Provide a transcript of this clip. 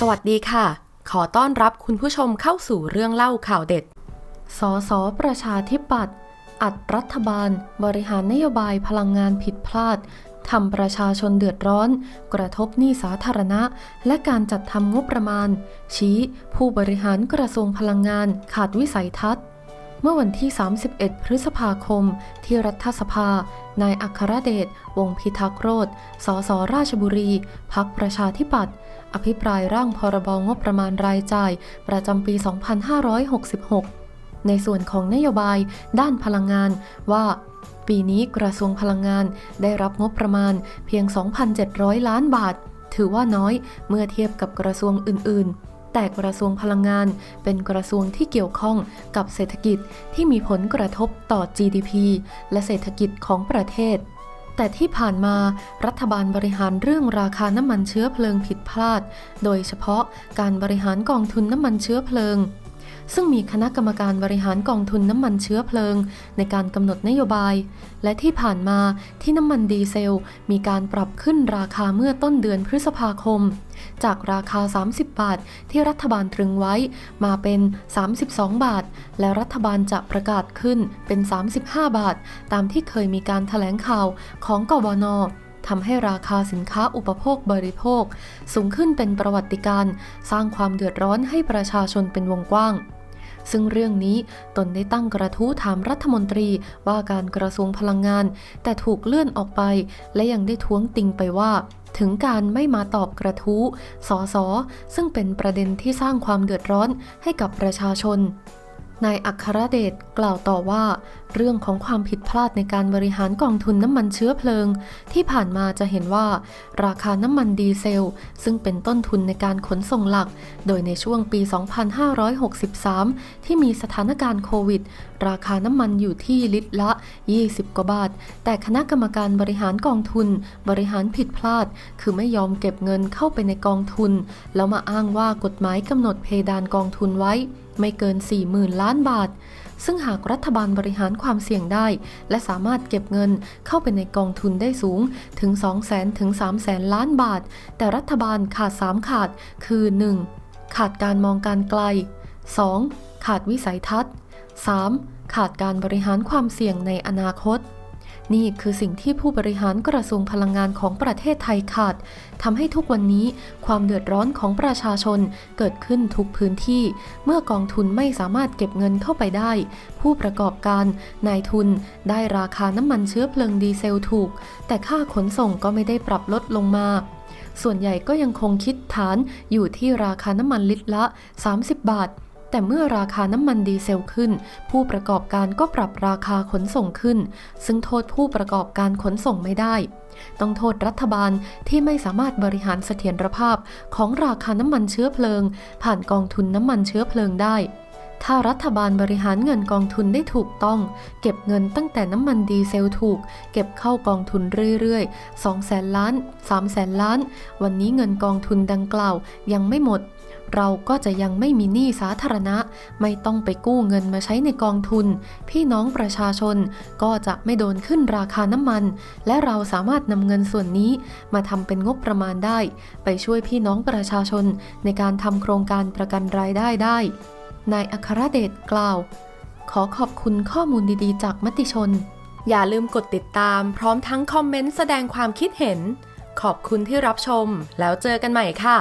สวัสดีค่ะ ขอต้อนรับคุณผู้ชมเข้าสู่เรื่องเล่าข่าวเด็ด สส ประชาธิปัตย์ อัดรัฐบาล บริหารนโยบายพลังงานผิดพลาด ทำประชาชนเดือดร้อน กระทบหนี้สาธารณะ และการจัดทำงบประมาณ ชี้ ผู้บริหารกระทรวงพลังงานขาดวิสัยทัศน์ มื่อวันที่ 31 พฤษภาคม ที่รัฐสภา นายอัครเดช วงศ์พิทักษ์โรธสสราชบุรี พักประชาธิปัตย์ อภิปรายร่างพรบงบประมาณรายจ่าย ประจำปี 2566 ในส่วนของนโยบายด้านพลังงานว่าปีนี้กระทรวงพลังงานได้รับงบประมาณเพียง 2,700 ล้านบาท ถือว่าน้อยเมื่อเทียบกับกระทรวงอื่นๆ แต่กระทรวงพลังงาน เป็นกระทรวงที่เกี่ยวข้องกับเศรษฐกิจที่มีผลกระทบต่อ GDP และเศรษฐกิจของประเทศ แต่ที่ผ่านมารัฐบาลบริหารเรื่องราคาน้ำมันเชื้อเพลิงผิดพลาด โดยเฉพาะการบริหารกองทุนน้ำมันเชื้อเพลิง ซึ่งมีคณะกรรมการบริหารกองทุนน้ำมันเชื้อเพลิง ในการกำหนดนโยบาย และที่ผ่านมาที่น้ำมันดีเซล มีการปรับขึ้นราคาเมื่อต้นเดือนพฤษภาคม จากราคา 30 บาท ที่รัฐบาลตรึงไว้มาเป็น 32 บาท และรัฐบาลจะประกาศขึ้นเป็น 35 บาท ตามที่เคยมีการถแถลงข่าวของกบนทำให้ราคาสินค้าอุปโภคบริโภค สูงขึ้นเป็นประวัติการณ์สร้างความเดือดร้อนให้ประชาชนเป็นวงกว้าง ซึ่งเรื่องนี้ตนได้ตั้งกระทู้ถามรัฐมนตรีว่าการกระทรวงพลังงาน แต่ถูกเลื่อนออกไป และยังได้ท้วงติงไปว่าถึงการไม่มาตอบกระทู้สอสอซึ่งเป็นประเด็นที่สร้างความเดือดร้อนให้กับประชาชน นายอัครเดชกล่าวต่อว่า เรื่องของความผิดพลาดในการบริหารกองทุนน้ำมันเชื้อเพลิง ที่ผ่านมาจะเห็นว่า ราคาน้ำมันดีเซล ซึ่งเป็นต้นทุนในการขนส่งหลัก โดยในช่วงปี 2563 ที่มีสถานการณ์โควิด ราคาน้ำมันอยู่ที่ลิตรละ 20 กว่าบาท แต่คณะกรรมการบริหารกองทุน บริหารผิดพลาด คือไม่ยอมเก็บเงินเข้าไปในกองทุน แล้วมาอ้างว่ากฎหมายกำหนดเพดานกองทุนไว้ ไม่เกิน 40,000 ล้านบาท ซึ่งหากรัฐบาลบริหารความเสี่ยงได้ และสามารถเก็บเงินเข้าไปในกองทุนได้สูงถึง 200,000 ถึง 300,000 ล้านบาท แต่รัฐบาลขาด 3 ขาด คือ 1. ขาดการมองการไกล 2. ขาดวิสัยทัศน์ 3. ขาดการบริหารความเสี่ยงในอนาคต นี่คือสิ่งที่ผู้บริหารกระทรวงพลังงานของประเทศไทยขาดทำให้ทุกวันนี้ความเดือดร้อนของประชาชนเกิดขึ้นทุกพื้นที่ เมื่อกองทุนไม่สามารถเก็บเงินเข้าไปได้ ผู้ประกอบการ นายทุน ได้ราคาน้ำมันเชื้อเพลิงดีเซลถูก แต่ค่าขนส่งก็ไม่ได้ปรับลดลงมาส่วนใหญ่ก็ยังคงคิดฐานอยู่ที่ราคาน้ำมันลิตรละ 30 บาท แต่เมื่อราคาน้ำมันดีเซลขึ้น ผู้ประกอบการก็ปรับราคาขนส่งขึ้น ซึ่งโทษผู้ประกอบการขนส่งไม่ได้ ต้องโทษรัฐบาลที่ไม่สามารถบริหารเสถียรภาพของราคาน้ำมันเชื้อเพลิง ผ่านกองทุนน้ำมันเชื้อเพลิงได้ถ้ารัฐบาลบริหารเงินกองทุนได้ถูกต้อง เก็บเงินตั้งแต่น้ำมันดีเซลถูก เก็บเข้ากองทุนเรื่อยๆ2แสนล้าน3แสนล้าน วันนี้เงินกองทุนดังกล่าวยังไม่หมด เราก็จะยังไม่มีหนี้สาธารณะ ไม่ต้องไปกู้เงินมาใช้ในกองทุน พี่น้องประชาชนก็จะไม่โดนขึ้นราคาน้ำมัน และเราสามารถนำเงินส่วนนี้มาทำเป็นงบประมาณได้ ไปช่วยพี่น้องประชาชนในการทำโครงการประกันรายได้ได้ นายอัครเดชกล่าว ขอขอบคุณข้อมูลดีๆ จากมติชน อย่าลืมกดติดตาม พร้อมทั้งคอมเมนต์แสดงความคิดเห็น ขอบคุณที่รับชม แล้วเจอกันใหม่ค่ะ